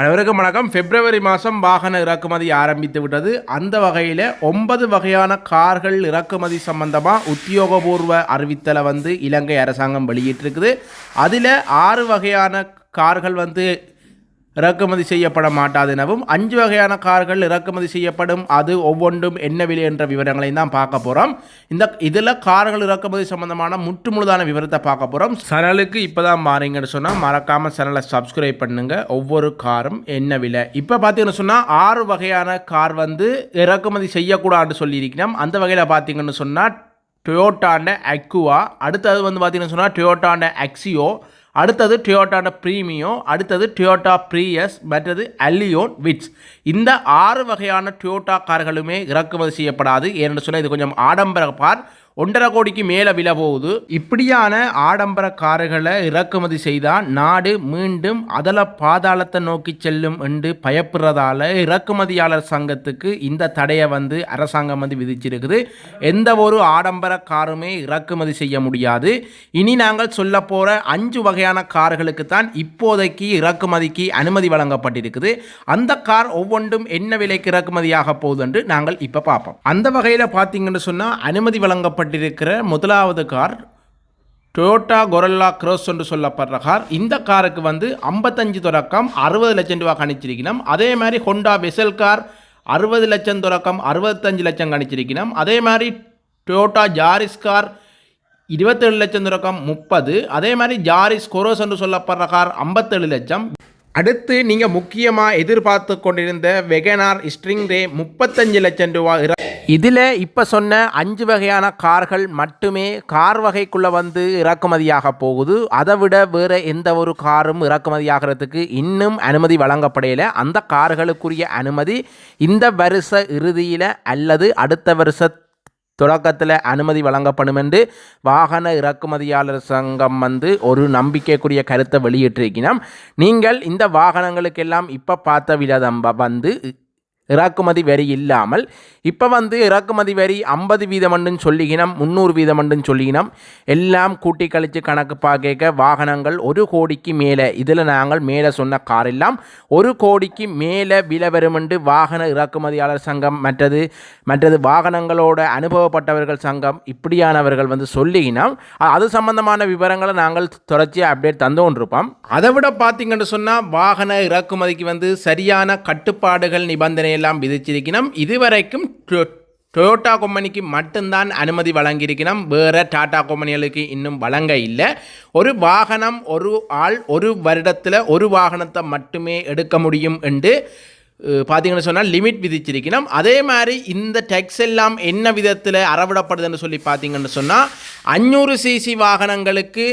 அனைவருக்கும் வணக்கம். பிப்ரவரி மாதம் வாகன இறக்குமதி ஆரம்பித்து விட்டது. அந்த வகையில் ஒன்பது வகையான கார்கள் இறக்குமதி சம்பந்தமாக உத்தியோகபூர்வ அறிவித்தலை வந்து இலங்கை அரசாங்கம் வெளியிட்டிருக்குது. அதில் ஆறு வகையான கார்கள் வந்து இறக்குமதி செய்யப்பட மாட்டாது எனவும் அஞ்சு வகையான கார்கள் இறக்குமதி செய்யப்படும். அது ஒவ்வொன்றும் என்ன விலை என்ற விவரங்களையும் தான் பார்க்க போகிறோம் இந்த இதில் கார்கள் இறக்குமதி சம்பந்தமான முற்றுமுழுதான விவரத்தை பார்க்க போகிறோம் சனலுக்கு இப்போ தான் மாறீங்கன்னு சொன்னால் மறக்காமல் சேனலை சப்ஸ்கிரைப் பண்ணுங்க. ஒவ்வொரு காரும் என்ன விலை? இப்போ பார்த்தீங்கன்னு சொன்னால் ஆறு வகையான கார் வந்து இறக்குமதி செய்யக்கூடாதுன்னு சொல்லியிருக்கணும் அந்த வகையில் பார்த்தீங்கன்னு சொன்னால் டொயோட்டாண்ட அக்குவா அடுத்தது வந்து பார்த்தீங்கன்னு சொன்னால் டொயோட்டாண்ட அக்ஸியோ அடுத்தது டொயோட்டாண்ட ப்ரீமியோ அடுத்தது டொயோட்டா ப்ரீயஸ் மற்றது அல்லியோன் விட்ஸ் இந்த ஆறு வகையான டொயோட்டா கார்களுமே இறக்குமதி செய்யப்படாது. ஏன்னு சொன்னால் இது கொஞ்சம் ஆடம்பர கார் ஒன்றரை கோடிக்கு மேலே விலை போகுது. இப்படியான ஆடம்பர கார்களை இறக்குமதி செய்தால் நாடு மீண்டும் அதல பாதாளத்தை நோக்கி செல்லும் என்று பயப்படுறதால இறக்குமதியாளர் சங்கத்துக்கு இந்த தடையை வந்து அரசாங்கம் வந்து விதிச்சிருக்குது. எந்த ஒரு ஆடம்பர காருமே இறக்குமதி செய்ய முடியாது. இனி நாங்கள் சொல்ல போகிற அஞ்சு வகையான கார்களுக்கு தான் இப்போதைக்கு இறக்குமதிக்கு அனுமதி வழங்கப்பட்டிருக்குது. அந்த கார் ஒவ்வொன்றும் என்ன விலைக்கு இறக்குமதியாக போகுது என்று நாங்கள் இப்போ பார்ப்போம். அந்த வகையில் பார்த்தீங்கன்னு சொன்னால் அனுமதி வழங்கப்பட்டிருக்கிற முதலாவது கார் டொயோட்டா கொரல்லா க்ரோஸ் என்று சொல்லப்படுற கார். இந்த காருக்கு வந்து ஐம்பத்தஞ்சு தொடக்கம் அறுபது லட்சம் ரூபா கணிச்சிருக்கணும். அதே மாதிரி ஹொண்டா வெசல் கார் அறுபது லட்சம் தொடக்கம் அறுபத்தஞ்சு லட்சம் கணிச்சிருக்கணும். அதே மாதிரி டொயோட்டா ஜாரிஸ் கார் இருபத்தேழு லட்சம் தொடக்கம் முப்பது. அதே மாதிரி ஜாரிஸ் கொரோஸ் என்று சொல்லப்படுற கார் ஐம்பத்தேழு லட்சம். அடுத்து நீங்கள் முக்கியமாக எதிர்பார்த்து கொண்டிருந்த வெகனார் ஸ்ட்ரிங் ரே முப்பத்தஞ்சு லட்சம் ரூபா இதில் இப்போ சொன்ன அஞ்சு வகையான கார்கள் மட்டுமே கார் வகைக்குள்ளே வந்து இறக்குமதியாக போகுது. அதை விட வேறு எந்த ஒரு காரும் இறக்குமதியாகிறதுக்கு இன்னும் அனுமதி வழங்கப்படையில் அந்த கார்களுக்குரிய அனுமதி இந்த வருஷ இறுதியில் அல்லது அடுத்த வருஷ தொடக்கத்தில் அனுமதி வழங்கப்படும் என்று வாகன இறக்குமதியாளர் சங்கம் வந்து ஒரு நம்பிக்கைக்குரிய கருத்தை வெளியிட்டிருக்கிறோம் நீங்கள் இந்த வாகனங்களுக்கெல்லாம் இப்போ பார்த்த விதம் வந்து இறக்குமதி வரி இல்லாமல் இப்போ வந்து இறக்குமதி வரி ஐம்பது வீதமண்டுன்னு சொல்லிக்கினோம் முந்நூறு வீதமண்டுன்னு சொல்லிக்கினோம் எல்லாம் கூட்டி கழித்து கணக்கு பார்க்க வாகனங்கள் ஒரு கோடிக்கு மேலே இதில் நாங்கள் மேலே சொன்ன கார் எல்லாம் ஒரு கோடிக்கு மேலே விலை வரும் என்று வாகன இறக்குமதியாளர் சங்கம் மற்றது மற்றது வாகனங்களோட அனுபவப்பட்டவர்கள் சங்கம் இப்படியானவர்கள் வந்து சொல்லிக்கினோம் அது சம்பந்தமான விவரங்களை நாங்கள் தொடர்ச்சியாக அப்டேட் தந்து கொண்டிருப்போம் அதை விட பார்த்தீங்கன்னு சொன்னால் வாகன இறக்குமதிக்கு வந்து சரியான கட்டுப்பாடுகள் நிபந்தனை எல்லாம் விதிச்சிருக்கணும் இதுவரைக்கும் டொ- டொயோட்டா கம்பெனிக்கு மட்டும்தான் அனுமதி வழங்கியிருக்கணும் வேறு டாடா கம்பெனிகளுக்கு இன்னும் வழங்க இல்லை. ஒரு வாகனம் ஒரு ஆள் ஒரு வருடத்தில் ஒரு வாகனத்தை மட்டுமே எடுக்க முடியும் என்று பார்த்தீங்கன்னு சொன்னால் லிமிட் விதிச்சிருக்கணும் அதே மாதிரி இந்த டெக்ஸ் எல்லாம் என்ன விதத்தில் அறவிடப்படுதுன்னு சொல்லி பார்த்தீங்கன்னு சொன்னால் அஞ்சூறு சிசி வாகனங்களுக்கு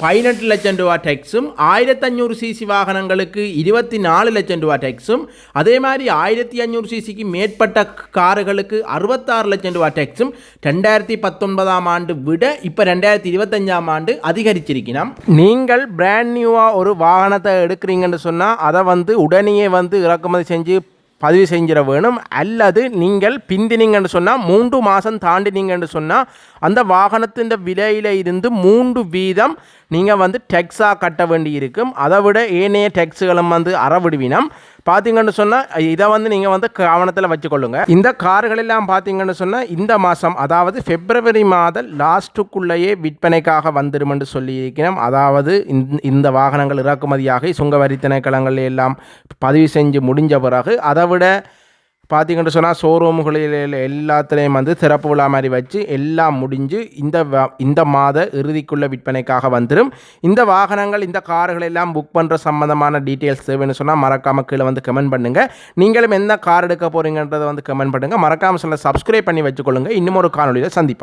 பதினெட்டு லட்சம் ரூபா டேக்ஸும் ஆயிரத்தி அஞ்சூறு சிசி வாகனங்களுக்கு இருபத்தி நாலு லட்சம் ரூபா டேக்ஸும் அதே மாதிரி ஆயிரத்தி அஞ்சூறு சிசிக்கு மேற்பட்ட காருகளுக்கு அறுபத்தாறு லட்சம் ரூபா டேக்ஸும் ரெண்டாயிரத்தி பத்தொன்பதாம் ஆண்டு விட இப்போ ரெண்டாயிரத்தி இருபத்தஞ்சாம் ஆண்டு அதிகரிச்சிருக்கணும் நீங்கள் பிராண்ட் நியூவாக ஒரு வாகனத்தை எடுக்கிறீங்கன்னு சொன்னால் அதை வந்து உடனே வந்து இறக்குமதி செஞ்சு பதிவு செஞ்சிட வேணும். அல்லது நீங்கள் பிந்தினீங்கன்னு சொன்னால் மூன்று மாதம் தாண்டினீங்கன்னு சொன்னால் அந்த வாகனத்தின் விலையில் இருந்து மூன்று வீதம் நீங்கள் வந்து டெக்ஸாக கட்ட வேண்டி இருக்கும் அதை விட ஏனைய டெக்ஸுகளும் வந்து அறவிடுவினம். பார்த்தீங்கன்னு சொன்னால் இதை வந்து நீங்கள் வந்து கவனத்தில் வச்சுக்கொள்ளுங்க. இந்த கார்கள் எல்லாம் பார்த்தீங்கன்னு சொன்னால் இந்த மாதம் அதாவது பிப்ரவரி மாத லாஸ்ட்டுக்குள்ளேயே விற்பனைக்காக வந்துடும் என்று சொல்லியிருக்கிறோம். அதாவது இந்த- இந்த வாகனங்கள் இறக்குமதியாகி சுங்க வரி திணைக்களங்கள் எல்லாம் பதிவு செஞ்சு முடிஞ்ச பிறகு அதை விட பார்த்தீங்கன்னு சொன்னால் ஷோரூம்களில் எல்லாத்துலேயும் வந்து திறப்பு விழா மாதிரி வச்சு எல்லாம் முடிஞ்சு இந்த இந்த மாத இறுதிக்குள்ள விற்பனைக்காக வந்துடும் இந்த வாகனங்கள் இந்த கார்கள் எல்லாம் புக் பண்ணுற சம்மந்தமான டீட்டெயில்ஸ் தேவைன்னு சொன்னால் மறக்காமல் கீழே வந்து கமெண்ட் பண்ணுங்கள் நீங்களும் எந்த கார் எடுக்க போகிறீங்கன்றதை வந்து கமெண்ட் பண்ணுங்கள் மறக்காமல் சொல்ல சப்ஸ்கிரைப் பண்ணி வச்சுக்கொள்ளுங்கள் இன்னும் ஒரு காணொலியில் சந்திப்போம்.